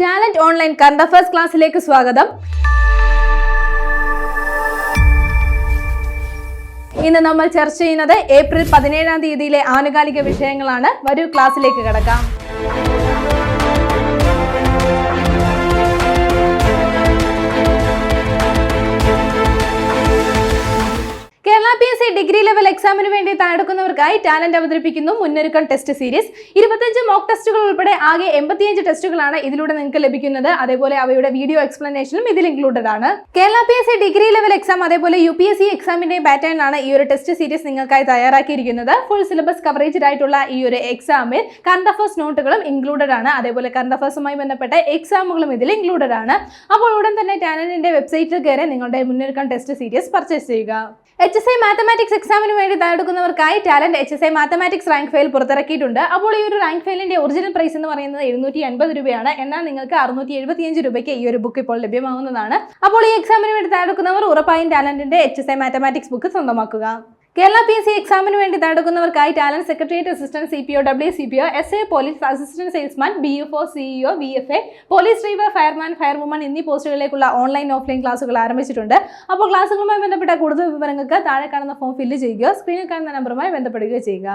Talent online current affairs ക്ലാസ്സിലേക്ക് സ്വാഗതം. ഇന്ന് നമ്മൾ ചർച്ച ചെയ്യുന്നത് ഏപ്രിൽ പതിനേഴാം തീയതിയിലെ ആനുകാലിക വിഷയങ്ങളാണ്. വരൂ ക്ലാസ്സിലേക്ക് കിടക്കാം. P S C degree level എക്സാമിന് വേണ്ടി തയ്യാറെടുക്കുന്നവർക്കായി ടാലന്റ് അവതരിപ്പിക്കുന്നു മുന്നൊരുക്കം ടെസ്റ്റ് സീരീസ് ഇരുപത്തഞ്ച് മോക്ക് ടെസ്റ്റുകൾ ഉൾപ്പെടെ ആകെ എൺപത്തിയഞ്ച് ടെസ്റ്റുകളാണ് ഇതിലൂടെ നിങ്ങൾക്ക് ലഭിക്കുന്നത്. അതേപോലെ അവയുടെ വീഡിയോ എക്സ്പ്ലനേഷനും ഇതിൽ ഇൻക്ലൂഡഡ് ആണ്. Kerala P S C degree level exam അതേപോലെ യു പി എസ് സി എക്സാമിന്റെ പാറ്റേൺ ആണ് ഈ ഒരു ടെസ്റ്റ് സീരീസ് നിങ്ങൾക്കായി തയ്യാറാക്കിയിരിക്കുന്നത്. ഫുൾ സിലബസ് കവറേജ് ആയിട്ടുള്ള ഈ ഒരു എക്സാമിൽ കറണ്ട് അഫേഴ്സ് നോട്ടുകളും ഇൻക്ലൂഡഡ് ആണ്. അതേപോലെ കറണ്ട് അഫേഴ്സുമായി ബന്ധപ്പെട്ട എക്സാമുകളും ഇതിൽ ഇൻക്ലൂഡഡ് ആണ്. അപ്പോൾ ഉടൻ തന്നെ ടാലന്റിന്റെ വെബ്സൈറ്റിൽ കയറി നിങ്ങളുടെ മുന്നൊരുക്കം ടെസ്റ്റ് സീരീസ് പർച്ചേസ് ചെയ്യുക. എച്ച് എസ് ഐ മാത്തമാറ്റിക്സ് എക്സാമിന് വേണ്ടി തയ്യാറെടുക്കുന്നവർക്കായി Talent H S I mathematics rank file പുറത്തിറക്കിയിട്ടുണ്ട്. അപ്പോൾ ഈ ഒരു റാങ്ക് ഫയലിന്റെ ഒറിജിനൽ പ്രൈസ് എന്ന് പറയുന്നത് എഴുന്നൂറ്റി അൻപത് രൂപയാണ്. എന്നാൽ നിങ്ങൾക്ക് അറുന്നൂറ്റി എഴുപത്തിയഞ്ച് രൂപയ്ക്ക് ഈ ഒരു ബുക്ക് ഇപ്പോൾ ലഭ്യമാകുന്നതാണ്. അപ്പോൾ ഈ എക്സാമിന് വേണ്ടി തയ്യാറെടുക്കുന്നവർ ഉറപ്പായും ടാലന്റിന്റെ H S I mathematics book സ്വന്തമാക്കുക. Kerala P S C എക്സാമിന് വേണ്ടി നടക്കുന്നവർക്കായി Talent secretariat assistant C P O W C P O S A police assistant salesman B F O CEO V F A police driver fireman firewoman എന്നീ പോസ്റ്റുകളിലേക്കുള്ള online offline ക്ലാസുകൾ ആരംഭിച്ചിട്ടുണ്ട്. അപ്പോൾ ക്ലാസുകളുമായി ബന്ധപ്പെട്ട കൂടുതൽ വിവരങ്ങൾക്ക് താഴെ കാണുന്ന ഫോം ഫില്ല് ചെയ്യുകയോ സ്ക്രീനിൽ കാണുന്ന നമ്പറുമായി ബന്ധപ്പെടുകയോ ചെയ്യുക.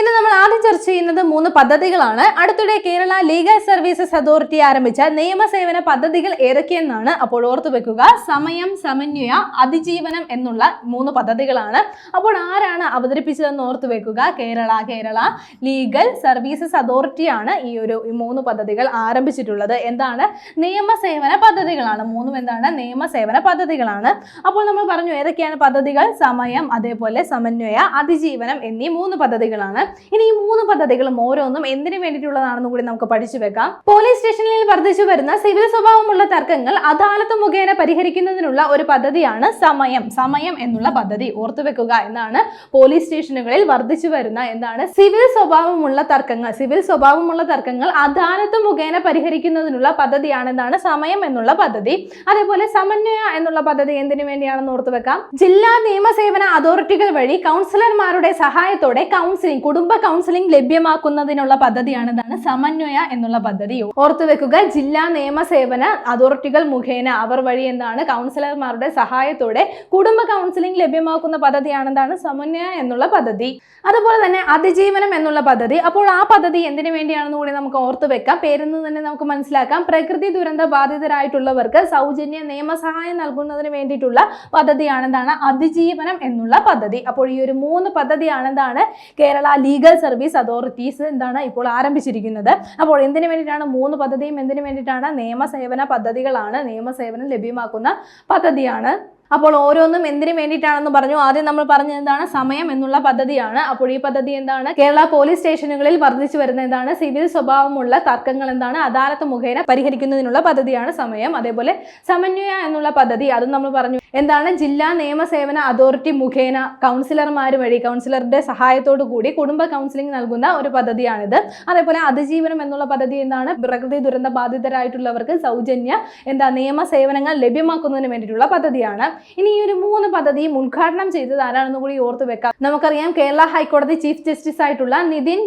ഇന്ന് നമ്മൾ ആദ്യം ചർച്ച ചെയ്യുന്നത് മൂന്ന് പദ്ധതികളാണ്. അടുത്തിടെ കേരള ലീഗൽ സർവീസസ് അതോറിറ്റി ആരംഭിച്ച നിയമസേവന പദ്ധതികൾ ഏതൊക്കെയെന്നാണ് അപ്പോൾ ഓർത്തു വെക്കുക. സമയം സമന്വയ അതിജീവനം എന്നുള്ള മൂന്ന് പദ്ധതികളാണ്. അപ്പോൾ ആരാണ് അവതരിപ്പിച്ചതെന്ന് ഓർത്തു വെക്കുക. കേരള കേരള ലീഗൽ സർവീസസ് അതോറിറ്റിയാണ് ഈ ഒരു മൂന്ന് പദ്ധതികൾ ആരംഭിച്ചിട്ടുള്ളത്. എന്താണ്? നിയമസേവന പദ്ധതികളാണ്. മൂന്നും എന്താണ്? നിയമസേവന പദ്ധതികളാണ്. അപ്പോൾ നമ്മൾ പറഞ്ഞു ഏതൊക്കെയാണ് പദ്ധതികൾ? സമയം അതേപോലെ സമന്വയ അതിജീവനം എന്നീ മൂന്ന് പദ്ധതികളാണ്. ഇനി ഈ മൂന്ന് പദ്ധതികളും ഓരോന്നും എന്തിനു വേണ്ടിയിട്ടുള്ളതാണെന്നും കൂടി നമുക്ക് പഠിച്ചു വെക്കാം. പോലീസ് സ്റ്റേഷനിൽ വർദ്ധിച്ചു വരുന്ന സിവിൽ സ്വഭാവമുള്ള തർക്കങ്ങൾ അദാലത്ത് മുഖേന പരിഹരിക്കുന്നതിനുള്ള ഒരു പദ്ധതിയാണ് സമയം. സമയം എന്നുള്ള പദ്ധതി ഓർത്തു വെക്കുക എന്നാണ് പോലീസ് സ്റ്റേഷനുകളിൽ വർദ്ധിച്ചു വരുന്ന എന്താണ് സിവിൽ സ്വഭാവമുള്ള തർക്കങ്ങൾ. സിവിൽ സ്വഭാവമുള്ള തർക്കങ്ങൾ അദാലത്ത് മുഖേന പരിഹരിക്കുന്നതിനുള്ള പദ്ധതിയാണ് എന്താണ് സമയം എന്നുള്ള പദ്ധതി. അതേപോലെ സമന്വയ എന്നുള്ള പദ്ധതി എന്തിനു വേണ്ടിയാണെന്ന് ഓർത്തു വെക്കാം. ജില്ലാ നിയമസേവന അതോറിറ്റികൾ വഴി കൗൺസിലർമാരുടെ സഹായത്തോടെ കൗൺസിലിംഗ് കുടുംബ കൗൺസിലിംഗ് ലഭ്യമാക്കുന്നതിനുള്ള പദ്ധതിയാണ് ഇതാണ് സമന്വയ എന്നുള്ള പദ്ധതി. ഓർത്തു വെക്കുക ജില്ലാ നിയമസേവന അതോറിറ്റികൾ മുഖേന അവർ വഴി എന്താണ് കൗൺസിലർമാരുടെ സഹായത്തോടെ കുടുംബ കൗൺസിലിംഗ് ലഭ്യമാക്കുന്ന പദ്ധതിയാണെന്താണ് സമന്വയ എന്നുള്ള പദ്ധതി. അതുപോലെ തന്നെ അതിജീവനം എന്നുള്ള പദ്ധതി. അപ്പോൾ ആ പദ്ധതി എന്തിനു വേണ്ടിയാണെന്ന് കൂടി നമുക്ക് ഓർത്തു വെക്കാം. നിന്ന് തന്നെ നമുക്ക് മനസ്സിലാക്കാം. പ്രകൃതി ദുരന്ത ബാധിതരായിട്ടുള്ളവർക്ക് സൗജന്യ നിയമസഹായം നൽകുന്നതിന് വേണ്ടിയിട്ടുള്ള പദ്ധതിയാണെന്താണ് അതിജീവനം എന്നുള്ള പദ്ധതി. അപ്പോൾ ഈ ഒരു മൂന്ന് പദ്ധതിയാണെന്താണ് കേരള ലീഗൽ സർവീസ് അതോറിറ്റീസ് എന്താണ് ഇപ്പോൾ ആരംഭിച്ചിരിക്കുന്നത്? അപ്പോൾ എന്തിനു വേണ്ടിയിട്ടാണ് മൂന്ന് പദ്ധതിയും എന്തിനു വേണ്ടിയിട്ടാണ് നിയമസേവന പദ്ധതികളാണ് നിയമസേവനം ലഭ്യമാക്കുന്ന പദ്ധതിയാണ്? അപ്പോൾ ഓരോന്നും എന്തിനു വേണ്ടിയിട്ടാണെന്ന് പറഞ്ഞു? ആദ്യം നമ്മൾ പറഞ്ഞത് എന്താണ്? സമയം എന്നുള്ള പദ്ധതിയാണ്. അപ്പോൾ ഈ പദ്ധതി എന്താണ്? കേരള പോലീസ് സ്റ്റേഷനുകളിൽ വർദ്ധിച്ചു വരുന്ന എന്താണ്? സിവിൽ സ്വഭാവമുള്ള തർക്കങ്ങൾ എന്താണ്? അദാലത്ത് മുഖേന പരിഹരിക്കുന്നതിനുള്ള പദ്ധതിയാണ് സമയം. അതേപോലെ സമന്വയ എന്നുള്ള പദ്ധതി അതും നമ്മൾ പറഞ്ഞു. എന്താണ് ജില്ലാ നിയമസേവന അതോറിറ്റി മുഖേന കൗൺസിലർമാർ വഴി കൗൺസിലറുടെ സഹായത്തോടു കൂടി കുടുംബ കൗൺസിലിംഗ് നൽകുന്ന ഒരു പദ്ധതിയാണിത്. അതേപോലെ അതിജീവനം എന്നുള്ള പദ്ധതി എന്താണ്? പ്രകൃതി ദുരന്ത ബാധിതരായിട്ടുള്ളവർക്ക് സൗജന്യ എന്താ നിയമ സേവനങ്ങൾ ലഭ്യമാക്കുന്നതിന് വേണ്ടിയിട്ടുള്ള പദ്ധതിയാണ്. ഇനി ഈ ഒരു മൂന്ന് പദ്ധതിയും ഉദ്ഘാടനം ചെയ്തത് ആരാണെന്ന് കൂടി ഓർത്ത് വെക്കാം. നമുക്കറിയാം കേരള ഹൈക്കോടതി ചീഫ് ജസ്റ്റിസ് ആയിട്ടുള്ള നിതിൻ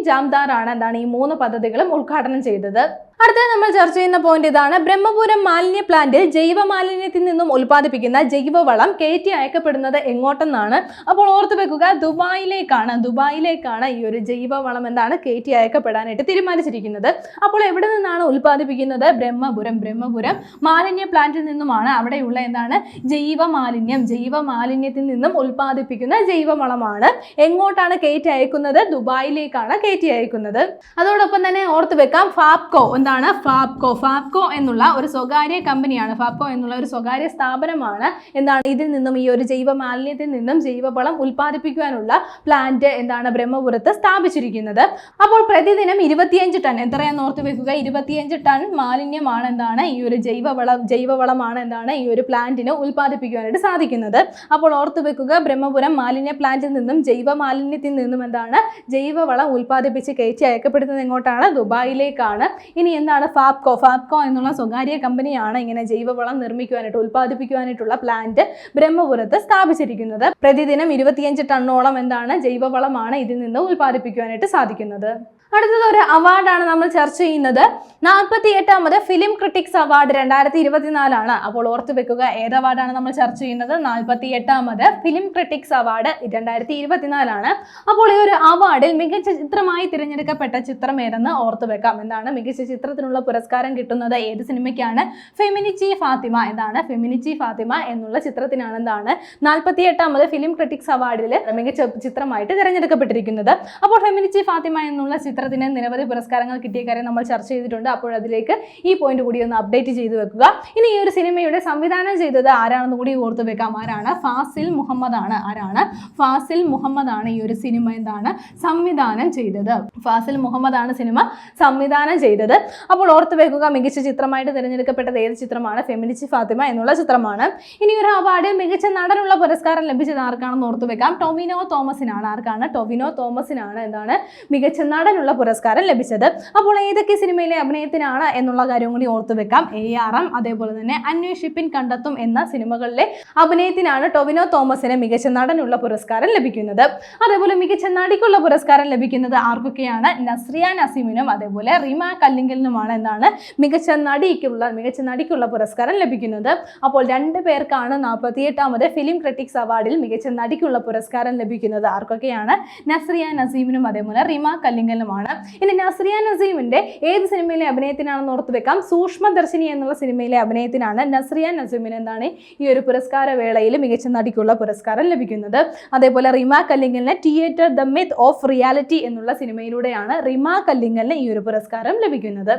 ആണ് എന്താണ് ഈ മൂന്ന് പദ്ധതികളും ഉദ്ഘാടനം ചെയ്തത്. അടുത്തത് നമ്മൾ ചർച്ച ചെയ്യുന്ന പോയിന്റ് ഇതാണ്. ബ്രഹ്മപുരം മാലിന്യ പ്ലാന്റിൽ ജൈവ മാലിന്യത്തിൽ നിന്നും ഉൽപ്പാദിപ്പിക്കുന്ന ജൈവവളം കയറ്റി അയക്കപ്പെടുന്നത് എങ്ങോട്ടെന്നാണ്. അപ്പോൾ ഓർത്തു വെക്കുക ദുബായിലേക്കാണ് ദുബായിലേക്കാണ് ഈ ഒരു ജൈവവളം എന്താണ് കയറ്റി അയക്കപ്പെടാനായിട്ട് തീരുമാനിച്ചിരിക്കുന്നത്. അപ്പോൾ എവിടെ നിന്നാണ് ഉൽപ്പാദിപ്പിക്കുന്നത്? ബ്രഹ്മപുരം ബ്രഹ്മപുരം മാലിന്യ പ്ലാന്റിൽ നിന്നുമാണ് അവിടെയുള്ള എന്താണ്? ജൈവ മാലിന്യം ജൈവ മാലിന്യത്തിൽ നിന്നും ഉൽപ്പാദിപ്പിക്കുന്ന ജൈവവളമാണ്. എങ്ങോട്ടാണ് കയറ്റി അയക്കുന്നത്? ദുബായിലേക്കാണ് കയറ്റി അയക്കുന്നത്. അതോടൊപ്പം തന്നെ ഓർത്തു വെക്കാം ഫാപ്കോ എന്താണ്? ഫാബ്കോ. ഫാബ്കോ എന്നുള്ള ഒരു സ്വകാര്യ കമ്പനിയാണ്. ഫാപ്കോ എന്നുള്ള ഒരു സ്വകാര്യ സ്ഥാപനമാണ്. എന്താണ്? ഇതിൽ നിന്നും ഈ ഒരു ജൈവ മാലിന്യത്തിൽ നിന്നും ജൈവവളം ഉൽപ്പാദിപ്പിക്കുവാനുള്ള പ്ലാന്റ് എന്താണ്? ബ്രഹ്മപുരത്ത് സ്ഥാപിച്ചിരിക്കുന്നത്. അപ്പോൾ പ്രതിദിനം ഇരുപത്തിയഞ്ച് ടൺ എത്രയാന്ന് ഓർത്ത് വെക്കുക? ഇരുപത്തിയഞ്ച് ടൺ മാലിന്യമാണ് എന്താണ്? ഈ ഒരു ജൈവവളം ജൈവവളമാണ് എന്താണ്? ഈ ഒരു പ്ലാന്റിന് ഉൽപ്പാദിപ്പിക്കുവാനായിട്ട് സാധിക്കുന്നത്. അപ്പോൾ ഓർത്ത് വെക്കുക ബ്രഹ്മപുരം മാലിന്യ പ്ലാന്റിൽ നിന്നും ജൈവ മാലിന്യത്തിൽ നിന്നും എന്താണ്? ജൈവവളം ഉൽപ്പാദിപ്പിച്ച് കയറ്റി അയക്കപ്പെടുന്നത് എങ്ങോട്ടാണ്? ദുബായിലേക്കാണ്. ഇനി എന്താണ് ഫാപ്കോ ഫാപ്കോ എന്നുള്ള സ്വകാര്യ കമ്പനിയാണ് ഇങ്ങനെ ജൈവവളം നിർമ്മിക്കുവാനായിട്ട് ഉൽപ്പാദിപ്പിക്കുവാനായിട്ടുള്ള പ്ലാന്റ് ബ്രഹ്മപുരത്ത് സ്ഥാപിച്ചിരിക്കുന്നത്. പ്രതിദിനം ഇരുപത്തിയഞ്ച് ടണ്ണോളം എന്താണ് ജൈവവളമാണ് ഇതിൽ നിന്ന് ഉൽപ്പാദിപ്പിക്കുവാനായിട്ട് സാധിക്കുന്നത്. അടുത്തത് ഒരു അവാർഡാണ് നമ്മൾ ചർച്ച ചെയ്യുന്നത്. നാൽപ്പത്തി എട്ടാമത് ഫിലിം ക്രിട്ടിക്സ് അവാർഡ് രണ്ടായിരത്തി ഇരുപത്തിനാലാണ് അപ്പോൾ ഓർത്തു വെക്കുക ഏത് അവാർഡാണ് നമ്മൾ ചർച്ച ചെയ്യുന്നത്? നാൽപ്പത്തി എട്ടാമത് ഫിലിം ക്രിട്ടിക്സ് അവാർഡ് രണ്ടായിരത്തി ഇരുപത്തിനാലാണ് അപ്പോൾ ഈ ഒരു അവാർഡിൽ മികച്ച ചിത്രമായി തിരഞ്ഞെടുക്കപ്പെട്ട ചിത്രം ഏതെന്ന് ഓർത്തു വെക്കാം. എന്താണ്? മികച്ച ചിത്രത്തിനുള്ള പുരസ്കാരം കിട്ടുന്നത് ഏത് സിനിമയ്ക്കാണ്? ഫെമിനിച്ചി ഫാത്തിമ എന്താണ് ഫെമിനിച്ചി ഫാത്തിമ എന്നുള്ള ചിത്രത്തിനാണ് എന്താണ്? നാൽപ്പത്തി എട്ടാമത് ഫിലിം ക്രിട്ടിക്സ് അവാർഡിൽ മികച്ച ചിത്രമായിട്ട് തിരഞ്ഞെടുക്കപ്പെട്ടിരിക്കുന്നത്. അപ്പോൾ ഫെമിനിച്ചി ഫാത്തിമ എന്നുള്ള ചിത്രത്തിന് നിരവധി പുരസ്കാരങ്ങൾ കിട്ടിയ കാര്യം നമ്മൾ ചർച്ച ചെയ്തിട്ടുണ്ട്. അപ്പോൾ അതിലേക്ക് ഈ പോയിന്റ് കൂടി ഒന്ന് അപ്ഡേറ്റ് ചെയ്തു വെക്കുക. ഇനി ഈ ഒരു സിനിമയുടെ സംവിധാനം ചെയ്തത് ആരാണെന്ന് കൂടി ഓർത്തു വെക്കാം. ആരാണ്? ഫാസിൽ മുഹമ്മദ് ആണ് ആരാണ്? ഫാസിൽ മുഹമ്മദ് ആണ് ഈ ഒരു സിനിമ എന്താണ് സംവിധാനം ചെയ്തത്. ഫാസിൽ മുഹമ്മദ് ആണ് സിനിമ സംവിധാനം ചെയ്തത്. അപ്പോൾ ഓർത്തു വെക്കുക മികച്ച ചിത്രമായിട്ട് തിരഞ്ഞെടുക്കപ്പെട്ടത് ഏത് ചിത്രമാണ്? ഫെമിനിച്ചി ഫാത്തിമ എന്നുള്ള ചിത്രമാണ്. ഇനി ഒരു അവാർഡ് മികച്ച നടനുള്ള പുരസ്കാരം ലഭിച്ചത് ആർക്കാണെന്ന് ഓർത്തു വെക്കാം. ടൊവിനോ തോമസിനാണ്. ആർക്കാണ്? ടൊവിനോ തോമസിനാണ് എന്താണ്? മികച്ച നടനുള്ള പുരസ്കാരം ലഭിച്ചത്. അപ്പോൾ ഏതൊക്കെ സിനിമയിലെ അഭിനയത്തിനാണ് എന്നുള്ള കാര്യം കൂടി ഓർത്തു വെക്കാം. എ ആർ എം അതേപോലെ തന്നെ അന്വേഷിപ്പിൻ കണ്ടെത്തും എന്ന സിനിമകളിലെ അഭിനയത്തിനാണ് ടൊവിനോ തോമസിന് മികച്ച നടനുള്ള പുരസ്കാരം ലഭിക്കുന്നത്. അതേപോലെ മികച്ച നടിക്കുള്ള പുരസ്കാരം ലഭിക്കുന്നത് ആർക്കൊക്കെയാണ്? നസ്രിയ നസീമിനും അതേപോലെ റിമ കല്ലിങ്കലിനുമാണ് എന്നാണ് മികച്ച നടിക്കുള്ള മികച്ച നടിക്കുള്ള പുരസ്കാരം ലഭിക്കുന്നത്. അപ്പോൾ രണ്ട് പേർക്കാണ് നാൽപ്പത്തിയെട്ടാമത് ഫിലിം ക്രിറ്റിക്സ് അവാർഡിൽ മികച്ച നടിക്കുള്ള പുരസ്കാരം ലഭിക്കുന്നത്. ആർക്കൊക്കെയാണ്? നസ്രിയ നസീമിനും അതേപോലെ റിമ കല്ലിങ്കലിനുമാണ്. ഇനി നസ്രിയ നസീമിന്റെ ഏത് സിനിമയിലെ അഭിനയത്തിനാണെന്ന് ഓർത്ത് വെക്കാം. സൂക്ഷ്മദർശിനി എന്നുള്ള സിനിമയിലെ അഭിനയത്തിനാണ് നസ്രിയ നസീമിന് എന്താണ് ഈ ഒരു പുരസ്കാര വേളയിൽ മികച്ച നടിക്കുള്ള പുരസ്കാരം ലഭിക്കുന്നത്. അതേപോലെ Rima കല്ലിങ്ങലിന് theatre the myth of reality എന്നുള്ള സിനിമയിലൂടെയാണ് റിമ കല്ലിങ്ങലിന് ഈ ഒരു പുരസ്കാരം ലഭിക്കുന്നത്.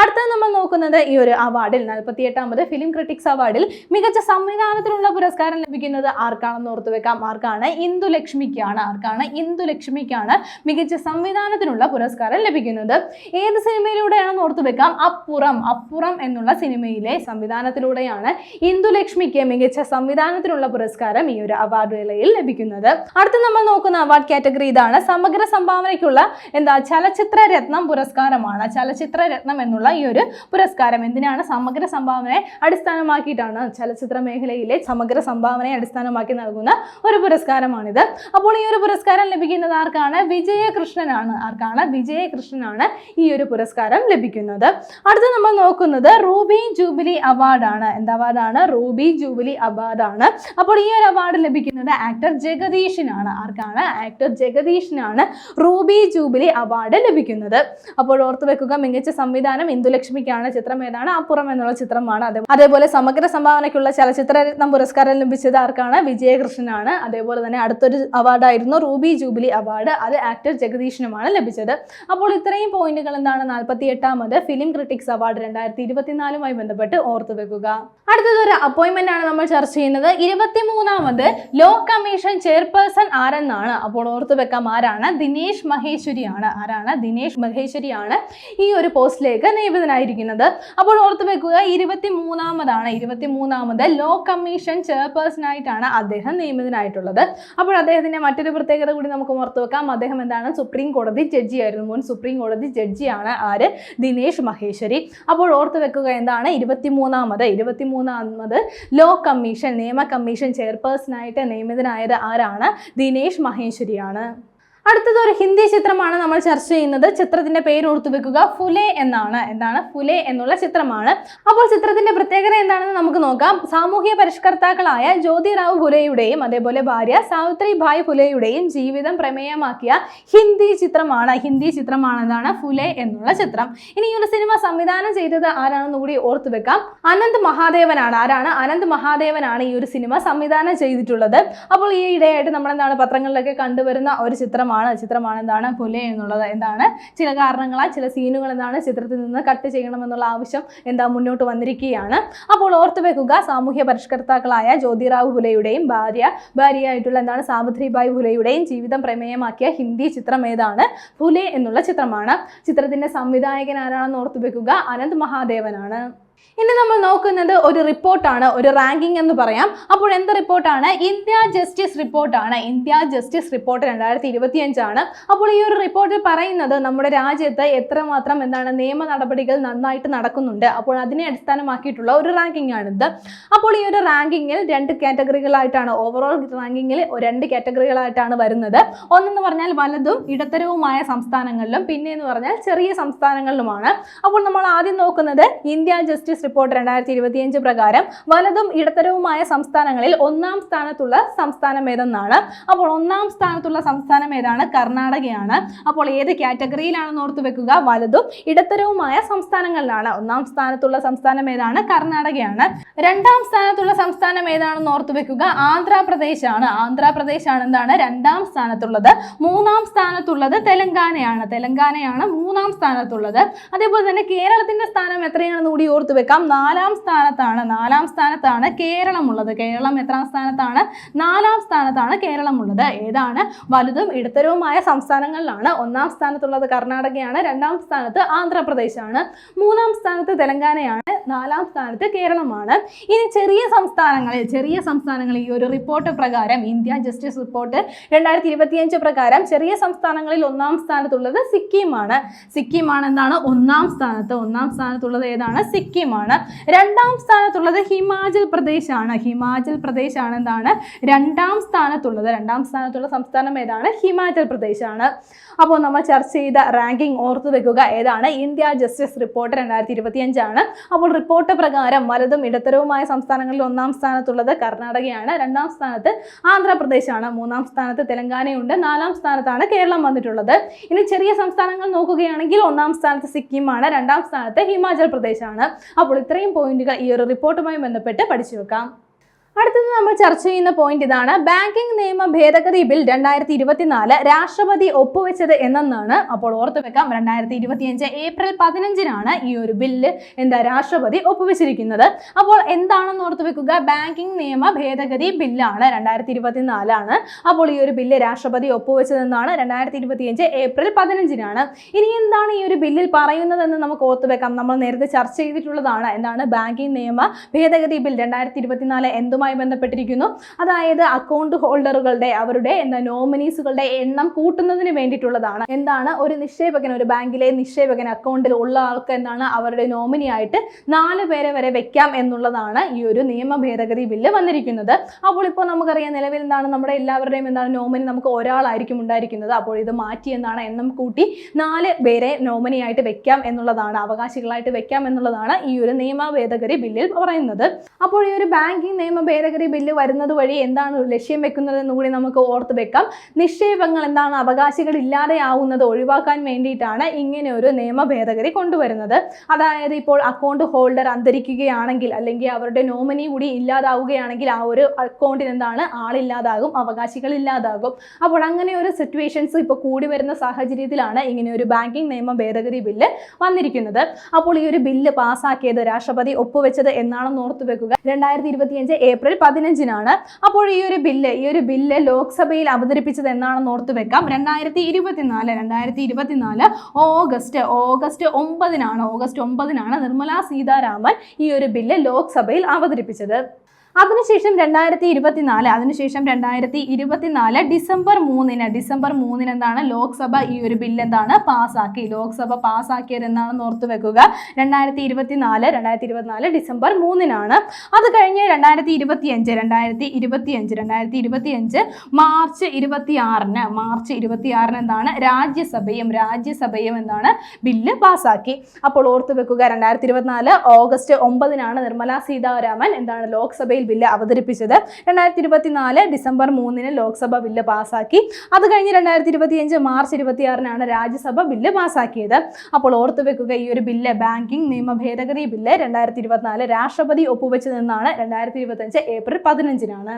അടുത്തത് നമ്മൾ നോക്കുന്നത് ഈ ഒരു അവാർഡിൽ നാൽപ്പത്തി എട്ടാമത് ഫിലിം ക്രിട്ടിക്സ് അവാർഡിൽ മികച്ച സംവിധാനത്തിനുള്ള പുരസ്കാരം ലഭിക്കുന്നത് ആർക്കാണെന്ന് ഓർത്തു വെക്കാം. ആർക്കാണ്? ഇന്ദുലക്ഷ്മിക്കാണ്. ആർക്കാണ്? ഇന്ദുലക്ഷ്മിക്കാണ് മികച്ച സംവിധാനത്തിനുള്ള പുരസ്കാരം ലഭിക്കുന്നത്. ഏത് സിനിമയിലൂടെയാണെന്ന് ഓർത്തു വെക്കാം. അപ്പുറം അപ്പുറം എന്നുള്ള സിനിമയിലെ സംവിധാനത്തിലൂടെയാണ് ഇന്ദുലക്ഷ്മിക്ക് മികച്ച സംവിധാനത്തിനുള്ള പുരസ്കാരം ഈ ഒരു അവാർഡ് വേളയിൽ ലഭിക്കുന്നത്. അടുത്ത നമ്മൾ നോക്കുന്ന അവാർഡ് കാറ്റഗറി ഇതാണ്. സമഗ്ര സംഭാവനയ്ക്കുള്ള എന്താ ചലച്ചിത്ര രത്നം പുരസ്കാരമാണ്. ചലച്ചിത്ര രത്നം എന്നുള്ള ഈ ഒരു പുരസ്കാരം എന്തിനാണ് സമഗ്ര സംഭാവനയെ അടിസ്ഥാനമാക്കിയിട്ടാണ് ചലച്ചിത്ര മേഖലയിലെ സമഗ്ര സംഭാവനയെ അടിസ്ഥാനമാക്കി നൽകുന്ന ഒരു പുരസ്കാരമാണിത്. അപ്പോൾ ഈ ഒരു പുരസ്കാരം ലഭിക്കുന്നത് ആർക്കാണ്? വിജയകൃഷ്ണനാണ്. ആർക്കാണ്? വിജയകൃഷ്ണനാണ് ഈ ഒരു പുരസ്കാരം ലഭിക്കുന്നത്. അടുത്ത നമ്മൾ നോക്കുന്നത് റൂബി ജൂബിലി അവാർഡാണ് എന്താ അവാർഡാണ് റൂബി ജൂബിലി അവാർഡാണ് അപ്പോൾ ഈ ഒരു അവാർഡ് ലഭിക്കുന്നത് ആക്ടർ ജഗദീഷിനാണ് ആർക്കാണ്? ആക്ടർ ജഗദീഷിനാണ് റൂബി ജൂബിലി അവാർഡ് ലഭിക്കുന്നത്. അപ്പോൾ ഓർത്തു വെക്കുക മികച്ച സംവിധാനം ഇന്ദുലക്ഷ്മിക്കാണ്. ചിത്രം ഏതാണ്? അപ്പുറം എന്നുള്ള ചിത്രമാണ്. അതേ അതേപോലെ സമഗ്ര സംഭാവനയ്ക്കുള്ള ചലച്ചിത്ര രത്നം പുരസ്കാരം ലഭിച്ചത് ആർക്കാണ്? വിജയകൃഷ്ണനാണ്. അതേപോലെ തന്നെ അടുത്തൊരു അവാർഡായിരുന്നു റൂബി ജൂബിലി അവാർഡ് അത് ആക്ടർ ജഗദീഷിനുമാണ് ലഭിച്ചത്. അപ്പോൾ ഇത്രയും പോയിന്റുകൾ എന്താണ്? നാൽപ്പത്തി എട്ടാമത് ഫിലിം ക്രിട്ടിക്സ് അവാർഡ് രണ്ടായിരത്തി ഇരുപത്തിനാലുമായി ബന്ധപ്പെട്ട് ഓർത്തു വെക്കുക. അടുത്തത് ഒരു അപ്പോയിന്റ്മെന്റ് ആണ് നമ്മൾ ചർച്ച ചെയ്യുന്നത്. ഇരുപത്തിമൂന്നാമത് ലോ കമ്മീഷൻ ചെയർപേഴ്സൺ ആരെന്നാണ്? അപ്പോൾ ഓർത്തു വെക്കാം ആരാണ്? ദിനേശ് മഹേശ്വരിയാണ്. ആരാണ്? ദിനേശ് മഹേശ്വരിയാണ് ഈ ഒരു പോസ്റ്റിലേക്ക് നിയമിതനായിരിക്കുന്നത്. അപ്പോൾ ഓർത്തു വെക്കുക ഇരുപത്തി മൂന്നാമതാണ് ഇരുപത്തി മൂന്നാമത് ലോ കമ്മീഷൻ ചെയർപേഴ്സൺ ആയിട്ടാണ് അദ്ദേഹം നിയമിതനായിട്ടുള്ളത്. അപ്പോൾ അദ്ദേഹത്തിന്റെ മറ്റൊരു പ്രത്യേകത കൂടി നമുക്ക് ഓർത്തു വെക്കാം. അദ്ദേഹം എന്താണ്? സുപ്രീം കോടതി ജഡ്ജിയായിരുന്നു മുൻ സുപ്രീം കോടതി ജഡ്ജിയാണ് ആര്? ദിനേശ് മഹേശ്വരി. അപ്പോൾ ഓർത്ത് വെക്കുക എന്താണ്? ഇരുപത്തിമൂന്നാമത്. ഇരുപത്തിമൂന്നാമത് ലോ കമ്മീഷൻ നിയമ കമ്മീഷൻ ചെയർപേഴ്സണായിട്ട് നിയമിതനായത് ആരാണ്? ദിനേശ് മഹേശ്വരിയാണ്. അടുത്തത് ഒരു ഹിന്ദി ചിത്രമാണ് നമ്മൾ ചർച്ച ചെയ്യുന്നത്. ചിത്രത്തിന്റെ പേര് ഓർത്തു വെക്കുക. ഫുലെ എന്നാണ്. എന്താണ്? ഫുലെ എന്നുള്ള ചിത്രമാണ്. അപ്പോൾ ചിത്രത്തിന്റെ പ്രത്യേകത എന്താണെന്ന് നമുക്ക് നോക്കാം. സാമൂഹ്യ പരിഷ്കർത്താക്കളായ ജ്യോതിറാവു ഫുലെയുടെയും അതേപോലെ ഭാര്യ സാവിത്രി ഭായ് ഫുലെയുടെയും ജീവിതം പ്രമേയമാക്കിയ ഹിന്ദി ചിത്രമാണ്. ഹിന്ദി ചിത്രമാണ് എന്താണ്? ഫുലെ എന്നുള്ള ചിത്രം. ഇനി ഈ ഒരു സിനിമ സംവിധാനം ചെയ്തത് ആരാണെന്ന് കൂടി ഓർത്തു വെക്കാം. അനന്ത് മഹാദേവനാണ്. ആരാണ്? അനന്ത് മഹാദേവനാണ് ഈ ഒരു സിനിമ സംവിധാനം ചെയ്തിട്ടുള്ളത്. അപ്പോൾ ഈ ഇടയായിട്ട് നമ്മളെന്താണ് പത്രങ്ങളിലൊക്കെ കണ്ടുവരുന്ന ഒരു ചിത്രമാണ്. ചിത്രമാണ് എന്താണ്? പുലെ എന്നുള്ളത് എന്താണ്? ചില കാരണങ്ങളാൽ ചില സീനുകൾ എന്താണ്? ചിത്രത്തിൽ നിന്ന് കട്ട് ചെയ്യണമെന്നുള്ള ആവശ്യം എന്താ മുന്നോട്ട് വന്നിരിക്കുകയാണ്. അപ്പോൾ ഓർത്തു വെക്കുക സാമൂഹ്യ പരിഷ്കർത്താക്കളായ ജ്യോതിറാവ് ഫുലെയുടെയും ഭാര്യ ഭാര്യയായിട്ടുള്ള എന്താണ്? സാവിത്രിബായ് ഫുലെയുടെയും ജീവിതം പ്രമേയമാക്കിയ ഹിന്ദി ചിത്രം ഏതാണ്? ഫുലെ എന്നുള്ള ചിത്രമാണ്. ചിത്രത്തിന്റെ സംവിധായകൻ ആരാണെന്ന് ഓർത്തു വെക്കുക? അനന്ത് മഹാദേവനാണ്. ഇനി നമ്മൾ നോക്കുന്നത് ഒരു റിപ്പോർട്ടാണ് ഒരു റാങ്കിംഗ് എന്ന് പറയാം. അപ്പോൾ എന്ത് റിപ്പോർട്ടാണ്? ഇന്ത്യ ജസ്റ്റിസ് റിപ്പോർട്ടാണ്. ഇന്ത്യ ജസ്റ്റിസ് റിപ്പോർട്ട് രണ്ടായിരത്തി ഇരുപത്തിയഞ്ചാണ് അപ്പോൾ ഈ ഒരു റിപ്പോർട്ടിൽ പറയുന്നത് നമ്മുടെ രാജ്യത്ത് എത്രമാത്രം എന്താണ് നിയമ നടപടികൾ നന്നായിട്ട് നടക്കുന്നുണ്ട്. അപ്പോൾ അതിനെ അടിസ്ഥാനമാക്കിയിട്ടുള്ള ഒരു റാങ്കിങ് ആണിത്. അപ്പോൾ ഈ ഒരു റാങ്കിങ്ങിൽ രണ്ട് കാറ്റഗറികളായിട്ടാണ് ഓവറോൾ റാങ്കിങ്ങിൽ രണ്ട് കാറ്റഗറികളായിട്ടാണ് വരുന്നത്. ഒന്നെന്ന് പറഞ്ഞാൽ വലതും ഇടത്തരവുമായ സംസ്ഥാനങ്ങളിലും പിന്നെ എന്ന് പറഞ്ഞാൽ ചെറിയ സംസ്ഥാനങ്ങളിലുമാണ്. അപ്പോൾ നമ്മൾ ആദ്യം നോക്കുന്നത് ഇന്ത്യ ജസ്റ്റിസ് റിപ്പോർട്ട് രണ്ടായിരത്തി ഇരുപത്തിയഞ്ച് പ്രകാരം വലതും ഇടത്തരവുമായ സംസ്ഥാനങ്ങളിൽ ഒന്നാം സ്ഥാനത്തുള്ള സംസ്ഥാനം ഏതെന്നാണ്? അപ്പോൾ ഒന്നാം സ്ഥാനത്തുള്ള സംസ്ഥാനം ഏതാണ്? കർണാടകയാണ്. അപ്പോൾ ഏത് കാറ്റഗറിയിലാണ് ഓർത്തു വെക്കുക. വലതും ഇടത്തരവുമായ സംസ്ഥാനങ്ങളിലാണ്. ഒന്നാം സ്ഥാനത്തുള്ള സംസ്ഥാനം ഏതാണ്? കർണാടകയാണ്. രണ്ടാം സ്ഥാനത്തുള്ള സംസ്ഥാനം ഏതാണെന്ന് ഓർത്തു വെക്കുക. ആന്ധ്രാപ്രദേശ് ആണ് എന്താണ്? രണ്ടാം സ്ഥാനത്തുള്ളത്. മൂന്നാം സ്ഥാനത്തുള്ളത് തെലങ്കാനയാണ്. തെലങ്കാനയാണ് മൂന്നാം സ്ഥാനത്തുള്ളത്. അതേപോലെ തന്നെ കേരളത്തിന്റെ സ്ഥാനം എത്രയാണെന്ന് കൂടി ഓർത്തു വെക്കാം. നാലാം സ്ഥാനത്താണ് നാലാം സ്ഥാനത്താണ് കേരളം ഉള്ളത് കേരളം എത്രാം സ്ഥാനത്താണ്? നാലാം സ്ഥാനത്താണ് കേരളം ഉള്ളത് ഏതാണ്? വലുതും ഇടത്തരവുമായ സംസ്ഥാനങ്ങളിലാണ്. ഒന്നാം സ്ഥാനത്തുള്ളത് കർണാടകയാണ് രണ്ടാം സ്ഥാനത്ത് ആന്ധ്രാപ്രദേശാണ് മൂന്നാം സ്ഥാനത്ത് തെലങ്കാനയാണ് നാലാം സ്ഥാനത്ത് കേരളമാണ്. ഇനി ചെറിയ സംസ്ഥാനങ്ങളിൽ ചെറിയ സംസ്ഥാനങ്ങളിൽ ഈ ഒരു റിപ്പോർട്ട് പ്രകാരം ഇന്ത്യ ജസ്റ്റിസ് റിപ്പോർട്ട് രണ്ടായിരത്തി ഇരുപത്തിയഞ്ച് പ്രകാരം ചെറിയ സംസ്ഥാനങ്ങളിൽ ഒന്നാം സ്ഥാനത്തുള്ളത് സിക്കിമാണ് സിക്കിമാണ് എന്താണ്? ഒന്നാം സ്ഥാനത്ത്. ഒന്നാം സ്ഥാനത്തുള്ളത് ഏതാണ്? സിക്കിമാണ് രണ്ടാം സ്ഥാനത്തുള്ളത് ഹിമാചൽ പ്രദേശ് ആണ് ഹിമാചൽ പ്രദേശ് ആണ് എന്താണ്? രണ്ടാം സ്ഥാനത്തുള്ളത്. രണ്ടാം സ്ഥാനത്തുള്ള സംസ്ഥാനം ഏതാണ്? ഹിമാചൽ പ്രദേശ് ആണ് അപ്പോൾ നമ്മൾ ചർച്ച ചെയ്ത റാങ്കിംഗ് ഓർത്തു വെക്കുക. ഏതാണ്? ഇന്ത്യ ജസ്റ്റിസ് റിപ്പോർട്ട് രണ്ടായിരത്തി ഇരുപത്തിയഞ്ചാണ് അപ്പോൾ റിപ്പോർട്ട് പ്രകാരം വലതും ഇടത്തരവുമായ സംസ്ഥാനങ്ങളിൽ ഒന്നാം സ്ഥാനത്തുള്ളത് കർണാടകയാണ്. രണ്ടാം സ്ഥാനത്ത് ആന്ധ്രാപ്രദേശാണ്. മൂന്നാം സ്ഥാനത്ത് തെലങ്കാനയുണ്ട്. നാലാം സ്ഥാനത്താണ് കേരളം വന്നിട്ടുള്ളത്. ഇനി ചെറിയ സംസ്ഥാനങ്ങൾ നോക്കുകയാണെങ്കിൽ ഒന്നാം സ്ഥാനത്ത് സിക്കിമാണ് രണ്ടാം സ്ഥാനത്ത് ഹിമാചൽ പ്രദേശാണ്. അപ്പോൾ ഇത്രയും പോയിന്റുകൾ ഈ ഒരു റിപ്പോർട്ടുമായി ബന്ധപ്പെട്ട് പഠിച്ചു വെക്കാം. അടുത്തത് നമ്മൾ ചർച്ച ചെയ്യുന്ന പോയിന്റ് ഇതാണ്. ബാങ്കിംഗ് നിയമ ഭേദഗതി ബിൽ രണ്ടായിരത്തി ഇരുപത്തിനാല് രാഷ്ട്രപതി ഒപ്പുവെച്ചത് എന്നാണ് അപ്പോൾ ഓർത്തു വെക്കാം. രണ്ടായിരത്തി ഇരുപത്തിയഞ്ച് ഏപ്രിൽ പതിനഞ്ചിനാണ് ഈ ഒരു ബില്ല് എന്താ രാഷ്ട്രപതി ഒപ്പുവെച്ചിരിക്കുന്നത്. അപ്പോൾ എന്താണെന്ന് ഓർത്തു വെക്കുക? ബാങ്കിംഗ് നിയമ ഭേദഗതി ബില്ലാണ് രണ്ടായിരത്തി ഇരുപത്തിനാലാണ് അപ്പോൾ ഈ ഒരു ബില്ല് രാഷ്ട്രപതി ഒപ്പുവെച്ചതെന്നാണ് രണ്ടായിരത്തി ഇരുപത്തിയഞ്ച് ഏപ്രിൽ പതിനഞ്ചിനാണ്. ഇനി എന്താണ് ഈ ഒരു ബില്ലിൽ പറയുന്നതെന്ന് നമുക്ക് ഓർത്തു വെക്കാം. നമ്മൾ നേരത്തെ ചർച്ച ചെയ്തിട്ടുള്ളതാണ്. എന്താണ്? ബാങ്കിംഗ് നിയമ ഭേദഗതി ബിൽ രണ്ടായിരത്തി ഇരുപത്തിനാല് എന്തുമായി ബന്ധപ്പെട്ടിരിക്കുന്നു. അതായത് അക്കൗണ്ട് ഹോൾഡറുകളുടെ അവരുടെ എന്താ നോമിനീസുകളുടെ എണ്ണം കൂട്ടുന്നതിന് വേണ്ടിയിട്ടുള്ളതാണ്. എന്താണ്? ഒരു നിക്ഷേപകൻ ഒരു ബാങ്കിലെ നിക്ഷേപകൻ അക്കൗണ്ടിൽ ഉള്ള ആൾക്ക് എന്താണ്? അവരുടെ നോമിനി ആയിട്ട് നാല് പേരെ വരെ വെക്കാം എന്നുള്ളതാണ് ഈ ഒരു നിയമ ഭേദഗതി ബില്ല് വന്നിരിക്കുന്നത്. അപ്പോൾ ഇപ്പോൾ നമുക്കറിയാം നിലവിൽ എന്താണ്? നമ്മുടെ എല്ലാവരുടെയും എന്താണ് നോമിനി നമുക്ക് ഒരാളായിരിക്കും ഉണ്ടായിരിക്കുന്നത്. അപ്പോൾ ഇത് മാറ്റി എന്താണ്? എണ്ണം കൂട്ടി നാല് പേരെ നോമിനി ആയിട്ട് വെക്കാം എന്നുള്ളതാണ്. അവകാശികളായിട്ട് വെക്കാം എന്നുള്ളതാണ് ഈ ഒരു നിയമ ഭേദഗതി ബില്ലിൽ പറയുന്നത്. അപ്പോൾ ഈ ഒരു ബാങ്കിങ് നിയമ ഭേദഗതി ബില്ല് വരുന്നത് വഴി എന്താണ് ലക്ഷ്യം വെക്കുന്നതെന്ന് കൂടി നമുക്ക് ഓർത്ത് വെക്കാം. നിക്ഷേപങ്ങൾ എന്താണ് അവകാശികൾ ഇല്ലാതെ ആവുന്നത് ഒഴിവാക്കാൻ വേണ്ടിയിട്ടാണ് ഇങ്ങനെ ഒരു നിയമ ഭേദഗതി കൊണ്ടുവരുന്നത്. അതായത് ഇപ്പോൾ അക്കൗണ്ട് ഹോൾഡർ അന്തരിക്കുകയാണെങ്കിൽ അല്ലെങ്കിൽ അവരുടെ നോമിനി കൂടി ഇല്ലാതാവുകയാണെങ്കിൽ ആ ഒരു അക്കൗണ്ടിന് എന്താണ്? ആളില്ലാതാകും അവകാശികൾ ഇല്ലാതാകും. അപ്പോൾ അങ്ങനെ ഒരു സിറ്റുവേഷൻസ് ഇപ്പോൾ കൂടി വരുന്ന സാഹചര്യത്തിലാണ് ഇങ്ങനെ ഒരു ബാങ്കിങ് നിയമ ഭേദഗതി ബില്ല് വന്നിരിക്കുന്നത്. അപ്പോൾ ഈ ഒരു ബില്ല് പാസ്സാക്കിയത് രാഷ്ട്രപതി ഒപ്പുവെച്ചത് എന്നാണെന്ന് ഓർത്തു വെക്കുക. രണ്ടായിരത്തി ഇരുപത്തിയഞ്ച് പതിനഞ്ചിനാണ്. അപ്പോൾ ഈ ഒരു ബില്ല് ഈ ഒരു ബില്ല് ലോക്സഭയിൽ അവതരിപ്പിച്ചത് എന്നാണെന്ന് ഓർത്തു വെക്കാം. രണ്ടായിരത്തി ഇരുപത്തിനാല് രണ്ടായിരത്തി ഇരുപത്തിനാല് ഓഗസ്റ്റ് ഓഗസ്റ്റ് ഒമ്പതിനാണ് ഓഗസ്റ്റ് ഒമ്പതിനാണ് നിർമ്മലാ സീതാരാമൻ ഈ ഒരു ബില്ല് ലോക്സഭയിൽ അവതരിപ്പിച്ചത്. അതിനുശേഷം രണ്ടായിരത്തി ഇരുപത്തിനാല് അതിനുശേഷം രണ്ടായിരത്തി ഇരുപത്തിനാല് ഡിസംബർ മൂന്നിന് ഡിസംബർ മൂന്നിന് എന്താണ്? ലോക്സഭ ഈ ഒരു ബില്ല് എന്താണ്? പാസ്സാക്കി. ലോക്സഭ പാസ്സാക്കിയത് എന്നാണെന്ന് ഓർത്തു വെക്കുക. രണ്ടായിരത്തി ഇരുപത്തിനാല് രണ്ടായിരത്തി ഇരുപത്തിനാല് ഡിസംബർ മൂന്നിനാണ്. അത് കഴിഞ്ഞ് രണ്ടായിരത്തി ഇരുപത്തിയഞ്ച് രണ്ടായിരത്തി ഇരുപത്തിയഞ്ച് രണ്ടായിരത്തി ഇരുപത്തിയഞ്ച് മാർച്ച് ഇരുപത്തി ആറിന് മാർച്ച് ഇരുപത്തി ആറിന് എന്താണ്? രാജ്യസഭയും രാജ്യസഭയും എന്താണ്? ബില്ല് പാസ്സാക്കി. അപ്പോൾ ഓർത്തു വെക്കുക രണ്ടായിരത്തി ഇരുപത്തിനാല് ഓഗസ്റ്റ് ഒമ്പതിനാണ് നിർമ്മലാ സീതാരാമൻ എന്താണ്? ലോക്സഭയിൽ ബില്ല് അവതരിപ്പിച്ചത് രണ്ടായിരത്തി ഇരുപത്തിനാല് ഡിസംബർ മൂന്നിന് ലോക്സഭ ബില്ല് പാസ്സാക്കി അത് കഴിഞ്ഞ് രണ്ടായിരത്തി ഇരുപത്തിയഞ്ച് മാർച്ച് ഇരുപത്തിയാറിനാണ് രാജ്യസഭ ബില്ല് പാസാക്കിയത്. അപ്പോൾ ഓർത്തു വെക്കുക ഈ ഒരു ബില്ല് ബാങ്കിംഗ് നിയമ ഭേദഗതി ബില്ല് രണ്ടായിരത്തി ഇരുപത്തിനാല് രാഷ്ട്രപതി ഒപ്പുവെച്ചതെന്നാണ് രണ്ടായിരത്തി ഇരുപത്തഞ്ച് ഏപ്രിൽ പതിനഞ്ചിനാണ്.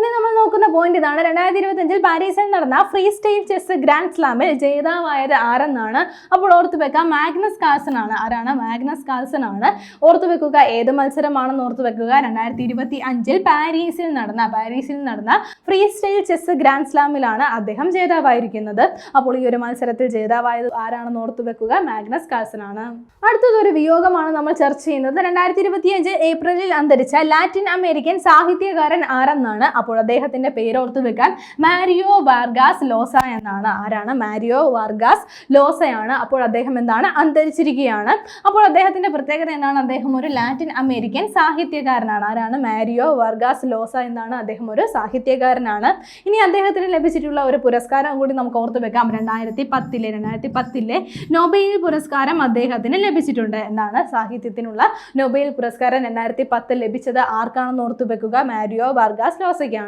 ഇനി നമ്മൾ നോക്കുന്ന പോയിന്റ് ഇതാണ്. രണ്ടായിരത്തി ഇരുപത്തഞ്ചിൽ പാരീസിൽ നടന്ന ഫ്രീ സ്റ്റൈൽ ചെസ് ഗ്രാൻഡ് സ്ലാമിൽ ജേതാവായത് ആരെന്നാണ്? അപ്പോൾ ഓർത്തു വെക്കുക മാഗ്നസ് കാൾസൺ ആണ്. ആരാണ്? മാഗ്നസ് കാൾസൺ ആണ്. ഓർത്തു വെക്കുക ഏത് മത്സരമാണെന്ന് ഓർത്തു വെക്കുക. രണ്ടായിരത്തി ഇരുപത്തി അഞ്ചിൽ പാരീസിൽ നടന്ന പാരീസിൽ നടന്ന ഫ്രീ സ്റ്റൈൽ ചെസ് ഗ്രാൻഡ് സ്ലാമിലാണ് അദ്ദേഹം ജേതാവായിരിക്കുന്നത്. അപ്പോൾ ഈ ഒരു മത്സരത്തിൽ ജേതാവായത് ആരാണെന്ന് ഓർത്തു വെക്കുക മാഗ്നസ് കാൾസൺ ആണ്. അടുത്തതൊരു വിയോഗമാണ് നമ്മൾ ചർച്ച ചെയ്യുന്നത്. രണ്ടായിരത്തി ഇരുപത്തി അഞ്ച് ഏപ്രിലിൽ അന്തരിച്ച ലാറ്റിൻ അമേരിക്കൻ സാഹിത്യകാരൻ ആരെന്നാണ്? അദ്ദേഹത്തിന്റെ പേര് ഓർത്ത് വെക്കാൻ മാരിയോ വാർഗാസ് ലോസ എന്നാണ്. ആരാണ്? മാരിയോ വാർഗാസ് ലോസയാണ്. അപ്പോൾ അദ്ദേഹം എന്താണ്? അന്തരിച്ചിരിക്കുകയാണ്. അപ്പോൾ അദ്ദേഹത്തിന്റെ പ്രത്യേകത എന്താണ് അദ്ദേഹം ഒരു ലാറ്റിൻ അമേരിക്കൻ സാഹിത്യകാരനാണ്. ആരാണ്? മാരിയോ വർഗാസ് ലോസ എന്നാണ് അദ്ദേഹം ഒരു സാഹിത്യകാരനാണ്. ഇനി അദ്ദേഹത്തിന് ലഭിച്ചിട്ടുള്ള ഒരു പുരസ്കാരം കൂടി നമുക്ക് ഓർത്ത് വെക്കാം. രണ്ടായിരത്തി പത്തിലെ രണ്ടായിരത്തി പത്തിലെ നൊബേൽ പുരസ്കാരം അദ്ദേഹത്തിന് ലഭിച്ചിട്ടുണ്ട് എന്നാണ് സാഹിത്യത്തിനുള്ള നൊബേൽ പുരസ്കാരം. രണ്ടായിരത്തി പത്തിൽ ലഭിച്ചത് ആർക്കാണെന്ന് ഓർത്ത് വെക്കുക? മാരിയോ വർഗാസ് ലോസയ്ക്കാണ്.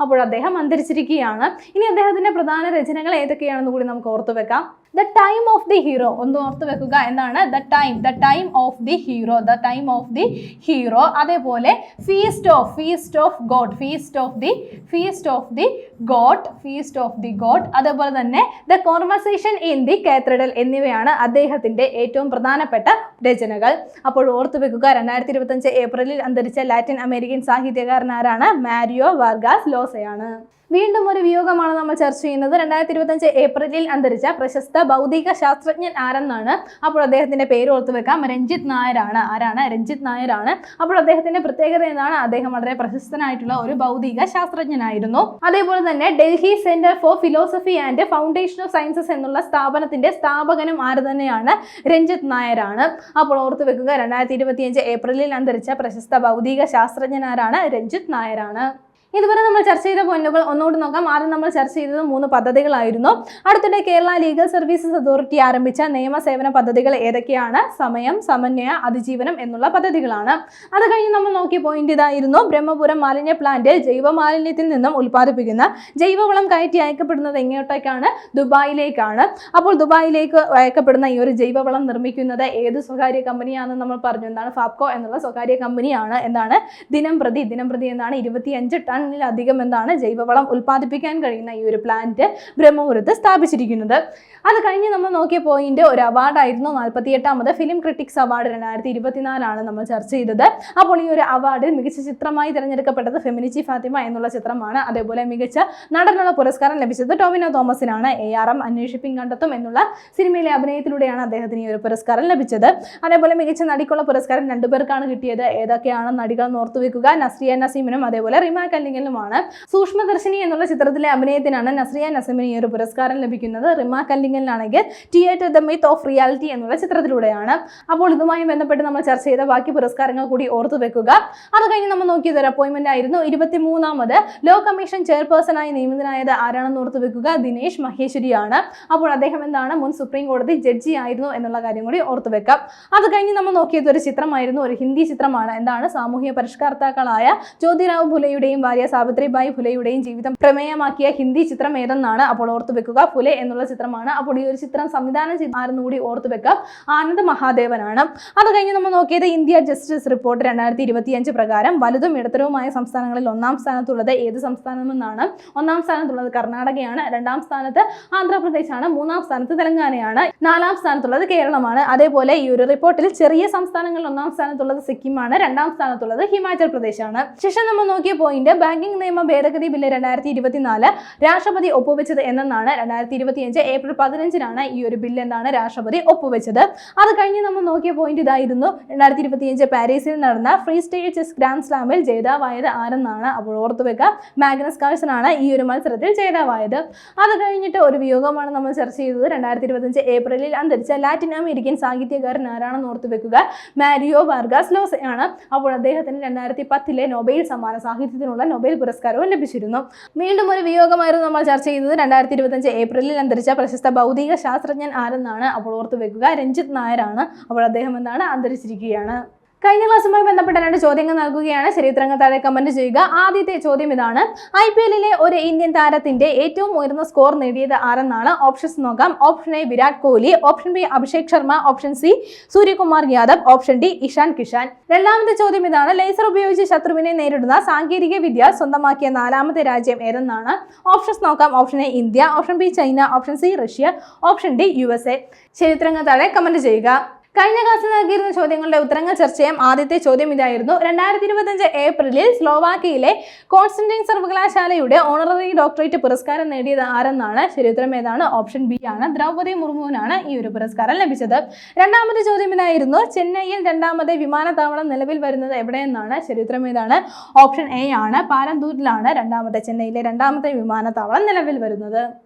അപ്പോൾ അദ്ദേഹം അന്തരിച്ചിരിക്കുകയാണ്. ഇനി അദ്ദേഹത്തിന്റെ പ്രധാന രചനകൾ ഏതൊക്കെയാണെന്ന് കൂടി നമുക്ക് ഓർത്തു വെക്കാം. The time of the hero ഒന്ന് ഓർത്ത് വെക്കുക എന്നാണ് the time the time of the hero the time of the hero അതേപോലെ feast of feast of god feast of the feast of the god feast of the god അതേപോലെ തന്നെ the conversation in the cathedral എന്നിവയാണ് അദ്ദേഹത്തിന്റെ ഏറ്റവും പ്രധാനപ്പെട്ട രചനകൾ. അപ്പോൾ ഓർത്തു വെക്കുക രണ്ടായിരത്തി ഇരുപത്തഞ്ച് ഏപ്രിലിൽ അന്തരിച്ച ലാറ്റിൻ അമേരിക്കൻ സാഹിത്യകാരൻ ആരാണ്? മാരിയോ വാർഗാസ് ലോസയാണ്. വീണ്ടും ഒരു വിയോഗമാണ് നമ്മൾ ചർച്ച ചെയ്യുന്നത്. രണ്ടായിരത്തി ഇരുപത്തഞ്ച് ഏപ്രിലിൽ അന്തരിച്ച പ്രശസ്ത ഭൗതിക ശാസ്ത്രജ്ഞൻ ആരെന്നാണ്? അപ്പോൾ അദ്ദേഹത്തിന്റെ പേര് ഓർത്തു വെക്കാം. രഞ്ജിത് നായരാണ്. ആരാണ്? രഞ്ജിത് നായരാണ്. അപ്പോൾ അദ്ദേഹത്തിന്റെ പ്രത്യേകത എന്താണ്? അദ്ദേഹം വളരെ പ്രശസ്തനായിട്ടുള്ള ഒരു ഭൗതിക ശാസ്ത്രജ്ഞനായിരുന്നു. അതേപോലെ തന്നെ Delhi centre for philosophy and foundation of sciences എന്നുള്ള സ്ഥാപനത്തിന്റെ സ്ഥാപകനും ആര് തന്നെയാണ്? രഞ്ജിത് നായരാണ്. അപ്പോൾ ഓർത്തു വെക്കുക രണ്ടായിരത്തി ഇരുപത്തിയഞ്ച് ഏപ്രിലിൽ അന്തരിച്ച പ്രശസ്ത ഭൗതിക ശാസ്ത്രജ്ഞനാരാണ് രഞ്ജിത് നായരാണ്. ഇതുവരെ നമ്മൾ ചർച്ച ചെയ്ത പോയിന്റുകൾ ഒന്നുകൂടി നോക്കാം. ആദ്യം നമ്മൾ ചർച്ച ചെയ്തത് മൂന്ന് പദ്ധതികളായിരുന്നു. അടുത്തിടെ കേരള ലീഗൽ സർവീസസ് അതോറിറ്റി ആരംഭിച്ച നിയമസേവന പദ്ധതികൾ ഏതൊക്കെയാണ്? സമയം സമന്വയ അതിജീവനം എന്നുള്ള പദ്ധതികളാണ്. അത് കഴിഞ്ഞ് നമ്മൾ നോക്കിയ പോയിന്റ് ഇതായിരുന്നു. ബ്രഹ്മപുരം മാലിന്യ പ്ലാന്റിൽ ജൈവ മാലിന്യത്തിൽ നിന്നും ഉൽപ്പാദിപ്പിക്കുന്ന ജൈവവളം കയറ്റി അയക്കപ്പെടുന്നത് എങ്ങോട്ടേക്കാണ്? ദുബായിലേക്കാണ്. അപ്പോൾ ദുബായിലേക്ക് അയക്കപ്പെടുന്ന ഈ ഒരു ജൈവവളം നിർമ്മിക്കുന്നത് ഏത് സ്വകാര്യ കമ്പനിയാണെന്ന് നമ്മൾ പറഞ്ഞു. എന്താണ് ഫാപ്കോ എന്നുള്ള സ്വകാര്യ കമ്പനിയാണ്. എന്താണ്? ദിനം പ്രതി ദിനം പ്രതി എന്താണ് ഇരുപത്തിയഞ്ച് ടണ്ണിലധികം എന്താണ് ജൈവവളം ഉൽപ്പാദിപ്പിക്കാൻ കഴിയുന്ന ഈ ഒരു പ്ലാന്റ് ബ്രഹ്മപുരത്ത് സ്ഥാപിച്ചിരിക്കുന്നത്. അത് കഴിഞ്ഞ് നമ്മൾ നോക്കിയ പോയിന്റ് ഒരു അവാർഡായിരുന്നു നാൽപ്പത്തി എട്ടാമത് ഫിലിം ക്രിട്ടിക്സ് അവാർഡ് രണ്ടായിരത്തി ഇരുപത്തിനാലാണ് നമ്മൾ ചർച്ച ചെയ്തത്. അപ്പോൾ ഈ ഒരു അവാർഡിൽ മികച്ച ചിത്രമായി തിരഞ്ഞെടുക്കപ്പെട്ടത് ഫെമിനിച്ചി ഫാത്തിമ എന്നുള്ള ചിത്രമാണ്. അതേപോലെ മികച്ച നടനുള്ള പുരസ്കാരം ലഭിച്ചത് ടോമിനോ തോമസിനാണ്. എ ആർ എം അന്വേഷിപ്പിംഗ് കണ്ടെത്തും എന്നുള്ള സിനിമയിലെ അഭിനയത്തിലൂടെയാണ് അദ്ദേഹത്തിന് ഈ ഒരു പുരസ്കാരം ലഭിച്ചത്. അതേപോലെ മികച്ച നടിക്കുള്ള പുരസ്കാരം രണ്ടുപേർക്കാണ് കിട്ടിയത്. ഏതൊക്കെയാണ് നടികൾ നോർത്തുവെക്കുക? നസ്രിയ നസീമിനും അതേപോലെ റിമ കല്ലിങ്ങലിനുമാണ് സൂക്ഷ്മദർശിനി എന്നുള്ള ചിത്രത്തിലെ അഭിനയത്തിനാണ് നസ്രിയ നസീമിന് ഈ ഒരു പുരസ്കാരം ലഭിക്കുന്നത്. Rima കല്ലിങ്ങലിനാണെങ്കിൽ theatre the myth of reality എന്നുള്ള ചിത്രത്തിലൂടെയാണ്. അപ്പോൾ ഇതുമായി ബന്ധപ്പെട്ട് നമ്മൾ ചർച്ച ചെയ്ത ബാക്കി പുരസ്കാരങ്ങൾ കൂടി ഓർത്തു വെക്കുക. അത് കഴിഞ്ഞ് നമ്മൾ നോക്കിയത് ഒരു അപ്പോയിന്റ്മെന്റ് ആയിരുന്നു. ഇരുപത്തി മൂന്നാമത് ലോ കമ്മീഷൻ ചെയർപേഴ്സണായി നിയമിതനായത് ആരാണെന്ന് ഓർത്തു വെക്കുക? ദിനേശ് മഹേശ്വരിയാണ്. അപ്പോൾ അദ്ദേഹം എന്താണ്? മുൻ സുപ്രീം കോടതി ജഡ്ജി ആയിരുന്നു എന്നുള്ള കാര്യം കൂടി ഓർത്തു വെക്കാം. അത് കഴിഞ്ഞ് നമ്മൾ നോക്കിയത് ഒരു ചിത്രമായിരുന്നു. ഒരു ഹിന്ദി ചിത്രമാണ്. എന്താണ്? സാമൂഹ്യ പരിഷ്കർത്താക്കളായ ജ്യോതിരാവ് ഫുലെയുടെയും ഭാര്യ സാവിത്രിബായി ഫുലെയുടെയും ജീവിതം പ്രമേയമാക്കിയ ഹിന്ദി ചിത്രം ഏതെന്നാണ് അപ്പോൾ ഓർത്തു വെക്കുക. ഫുലെ എന്നുള്ള ചിത്രമാണ്. അപ്പോൾ ഈ ഒരു ചിത്രം സംവിധാനം ചെയ്ത ആരെന്ന് കൂടി ഓർത്തു വെക്കാം ആനന്ദ് മഹാദേവനാണ്. അത് കഴിഞ്ഞ് നമ്മൾ നോക്കിയത് ഇന്ത്യ ജസ്റ്റിസ് റിപ്പോർട്ട് രണ്ടായിരത്തി ഇരുപത്തിയഞ്ച് പ്രകാരം വലുതും ഇടത്തരവുമായ സംസ്ഥാനങ്ങളിൽ ഒന്നാം സ്ഥാനത്തുള്ളത് ഏത് സംസ്ഥാനമെന്നാണ്? ഒന്നാം സ്ഥാനത്തുള്ളത് കർണാടകയാണ്. രണ്ടാം സ്ഥാനത്ത് ആന്ധ്രാപ്രദേശാണ്. മൂന്നാം സ്ഥാനത്ത് തെലങ്കാനയാണ്. നാലാം സ്ഥാനത്തുള്ളത് കേരളമാണ്. അതേപോലെ ഈ ഒരു റിപ്പോർട്ടിൽ ചെറിയ സംസ്ഥാനങ്ങളിൽ ഒന്നാം സ്ഥാനത്തുള്ളത് സിക്കിമാണ്. രണ്ടാം സ്ഥാനത്തുള്ളത് ഹിമാചൽ പ്രദേശാണ്. ശേഷം നമ്മൾ നോക്കിയ പോയിന്റ് ബാങ്കിംഗ് നിയമ ഭേദഗതി ബില്ല് രണ്ടായിരത്തി ഇരുപത്തിനാല് രാഷ്ട്രപതി ഒപ്പുവെച്ചത് എന്നാണ് രണ്ടായിരത്തി ഇരുപത്തിയഞ്ച് ഏപ്രിൽ പതിനഞ്ചിനാണ് ഈ ഒരു ബില്ല് എന്താണ് രാഷ്ട്രപതി ഒപ്പുവെച്ചത്. അത് കഴിഞ്ഞ് നമ്മൾ നോക്കിയ പോയിന്റ് ഇതായിരുന്നു. രണ്ടായിരത്തി ഇരുപത്തിയഞ്ച് പാരീസിൽ നടന്ന ഫ്രീ സ്റ്റൈൽ ചെസ് ഗ്രാൻഡ് സ്ലാമിൽ ജേതാവായത് ആരെന്നാണ് അപ്പോൾ ഓർത്തുവെക്കുക മാഗ്നസ് കാഴ്സൺ ആണ് ഈ ഒരു മത്സരത്തിൽ ജേതാവായത്. അത് കഴിഞ്ഞിട്ട് ഒരു വിയോഗമാണ് നമ്മൾ ചർച്ച ചെയ്തത്. രണ്ടായിരത്തി ഇരുപത്തഞ്ച് ഏപ്രിലിൽ അന്തരിച്ച ലാറ്റിൻ അമേരിക്കൻ സാഹിത്യകാരൻ ആരാണെന്ന് ഓർത്തു വെക്കുക. മാരിയോ വാർഗാസ് ലോസ് ആണ്. അപ്പോൾ അദ്ദേഹത്തിന് രണ്ടായിരത്തി പത്തിലെ നൊബേൽ സമ്മാന സാഹിത്യത്തിനുള്ള നൊബേൽ പുരസ്കാരവും ലഭിച്ചിരുന്നു. വീണ്ടും ഒരു വിയോഗമായിരുന്നു നമ്മൾ ചർച്ച ചെയ്തത്. രണ്ടായിരത്തി ഇരുപത്തഞ്ച് ഏപ്രിലിൽ അന്തരിച്ച പ്രശസ്ത ഭൗതിക ശാസ്ത്രജ്ഞൻ ആരെന്നാണ് അപ്പോൾ ഓർത്ത് വെക്കുക. രഞ്ജിത്ത് നായരാണ് അപ്പോൾ അദ്ദേഹം എന്താണ് അന്തരിച്ചിരിക്കുകയാണ്. കഴിഞ്ഞ ക്ലാസ്സുമായി ബന്ധപ്പെട്ട രണ്ട് ചോദ്യങ്ങൾ നൽകുകയാണ്. ചരിത്രങ്ങൾ താഴെ കമന്റ് ചെയ്യുക. ആദ്യത്തെ ചോദ്യം ഇതാണ്. ഐ പി എല്ലിലെ ഒരു ഇന്ത്യൻ താരത്തിന്റെ ഏറ്റവും ഉയർന്ന സ്കോർ നേടിയത് ആരെന്നാണ്? ഓപ്ഷൻസ് നോക്കാം. Option A Virat Kohli option B Abhishek Sharma option C Suryakumar Yadav option D Ishan Kishan. രണ്ടാമത്തെ ചോദ്യം ഇതാണ്. ലേസർ ഉപയോഗിച്ച് ശത്രുവിനെ നേരിടുന്ന സാങ്കേതിക വിദ്യ സ്വന്തമാക്കിയ നാലാമത്തെ രാജ്യം ഏതെന്നാണ്? ഓപ്ഷൻസ് നോക്കാം. Option A India option B China option C Russia option D U S A. ചരിത്രങ്ങൾ താഴെ കമന്റ് ചെയ്യുക. കഴിഞ്ഞ ക്ലാസ്സിൽ നൽകിയിരുന്ന ചോദ്യങ്ങളുടെ ഉത്തരങ്ങൾ ചർച്ച ചെയ്യാം. ആദ്യത്തെ ചോദ്യം ഇതായിരുന്നു. രണ്ടായിരത്തി ഇരുപത്തഞ്ച് ഏപ്രിലിൽ സ്ലോവാക്കിയയിലെ കോൺസ്റ്റന്റൈൻ സർവകലാശാലയുടെ ഓണററി ഡോക്ടറേറ്റ് പുരസ്കാരം നേടിയത് ആരെന്നാണ്? ശരിയുത്തരം ഏതാണ്? ഓപ്ഷൻ ബി ആണ്. ദ്രൗപദി മുർമുവിനാണ് ഈ ഒരു പുരസ്കാരം ലഭിച്ചത്. രണ്ടാമത്തെ ചോദ്യം ഇതായിരുന്നു. ചെന്നൈയിൽ രണ്ടാമത്തെ വിമാനത്താവളം നിലവിൽ വരുന്നത് എവിടെയെന്നാണ്? ശരിയുത്തരം ഏതാണ്? ഓപ്ഷൻ എ ആണ്. പാലന്തൂരിലാണ് രണ്ടാമത്തെ ചെന്നൈയിലെ രണ്ടാമത്തെ വിമാനത്താവളം നിലവിൽ വരുന്നത്.